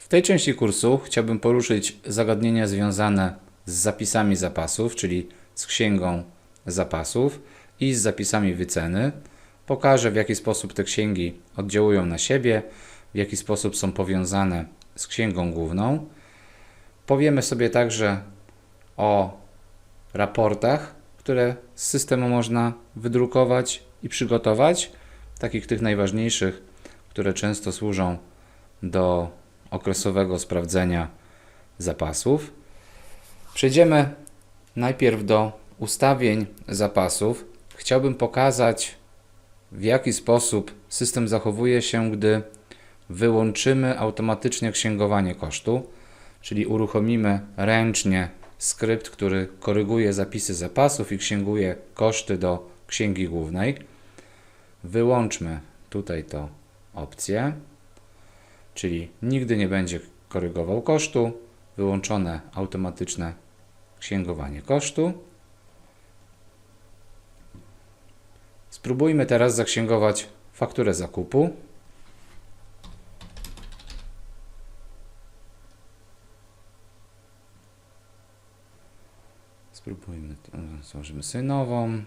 W tej części kursu chciałbym poruszyć zagadnienia związane z zapisami zapasów, czyli z księgą zapasów i z zapisami wyceny. Pokażę, w jaki sposób te księgi oddziałują na siebie, w jaki sposób są powiązane z księgą główną. Powiemy sobie także o raportach, które z systemu można wydrukować i przygotować, takich tych najważniejszych, które często służą do okresowego sprawdzenia zapasów. Przejdziemy najpierw do ustawień zapasów. Chciałbym pokazać, w jaki sposób system zachowuje się, gdy wyłączymy automatycznie księgowanie kosztu, czyli uruchomimy ręcznie skrypt, który koryguje zapisy zapasów i księguje koszty do księgi głównej. Wyłączmy tutaj to opcję, czyli nigdy nie będzie korygował kosztu, wyłączone automatyczne księgowanie kosztu. Spróbujmy teraz zaksięgować fakturę zakupu. Spróbujmy, złożymy sobie nową.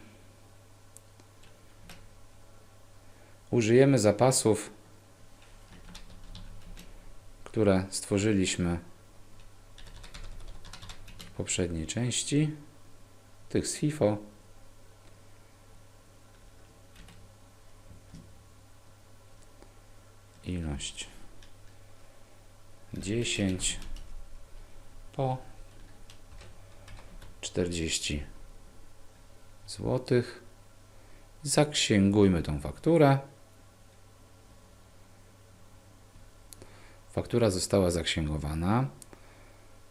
Użyjemy zapasów, które stworzyliśmy w poprzedniej części, tych z FIFO. Ilość 10 po 40 złotych. Zaksięgujmy tą fakturę. Faktura została zaksięgowana.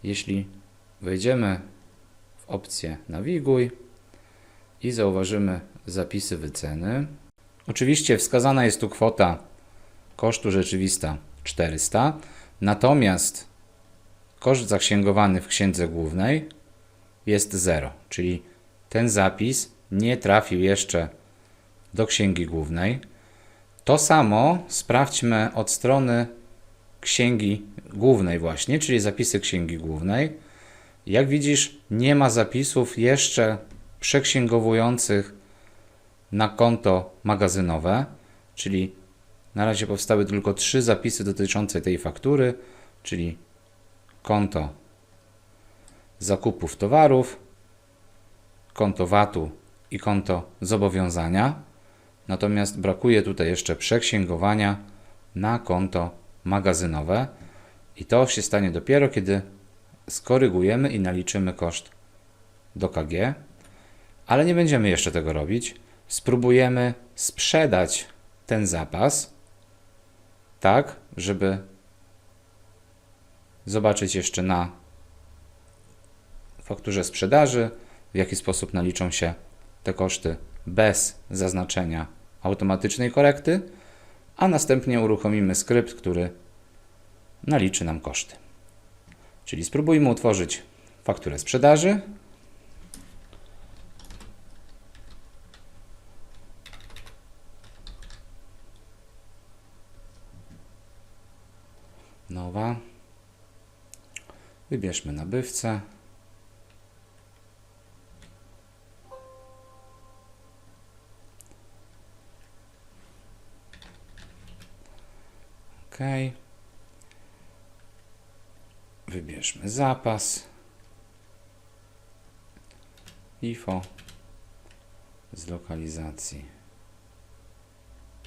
Jeśli wejdziemy w opcję Nawiguj i zauważymy zapisy wyceny, oczywiście wskazana jest tu kwota kosztu rzeczywista 400, natomiast koszt zaksięgowany w księdze głównej jest 0, czyli ten zapis nie trafił jeszcze do księgi głównej. To samo sprawdźmy od strony księgi głównej właśnie, czyli zapisy księgi głównej. Jak widzisz, nie ma zapisów jeszcze przeksięgowujących na konto magazynowe, czyli na razie powstały tylko trzy zapisy dotyczące tej faktury, czyli konto zakupów towarów, konto VAT-u i konto zobowiązania. Natomiast brakuje tutaj jeszcze przeksięgowania na konto magazynowe i to się stanie dopiero, kiedy skorygujemy i naliczymy koszt do KG, ale nie będziemy jeszcze tego robić. Spróbujemy sprzedać ten zapas tak, żeby zobaczyć jeszcze na fakturze sprzedaży, w jaki sposób naliczą się te koszty bez zaznaczenia automatycznej korekty, a następnie uruchomimy skrypt, który naliczy nam koszty. Czyli spróbujmy utworzyć fakturę sprzedaży. Nowa. Wybierzmy nabywcę. OK. Wybierzmy zapas. IFO z lokalizacji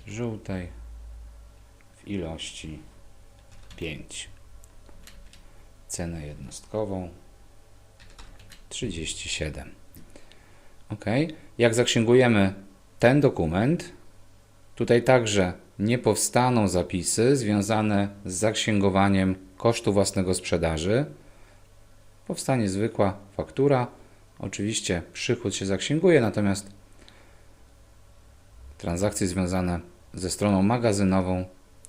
żółtej w ilości 5. Cenę jednostkową 37. OK. Jak zaksięgujemy ten dokument, tutaj także nie powstaną zapisy związane z zaksięgowaniem kosztu własnego sprzedaży. Powstanie zwykła faktura. Oczywiście przychód się zaksięguje, natomiast transakcje związane ze stroną magazynową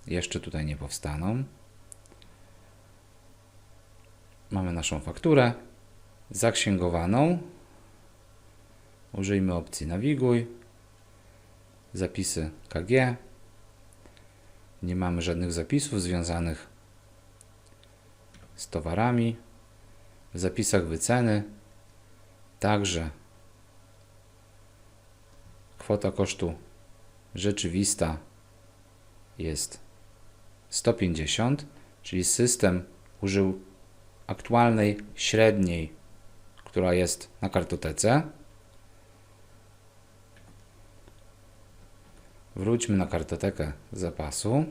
jeszcze tutaj nie powstaną. Mamy naszą fakturę zaksięgowaną. Użyjmy opcji Nawiguj. Zapisy KG. Nie mamy żadnych zapisów związanych z towarami. W zapisach wyceny także kwota kosztu rzeczywista jest 150, czyli system użył aktualnej średniej, która jest na kartotece. Wróćmy na kartotekę zapasu.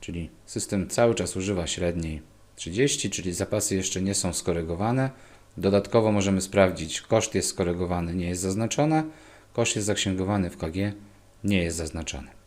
Czyli system cały czas używa średniej 30, czyli zapasy jeszcze nie są skorygowane. Dodatkowo możemy sprawdzić, koszt jest skorygowany, nie jest zaznaczony, koszt jest zaksięgowany w KG, nie jest zaznaczony.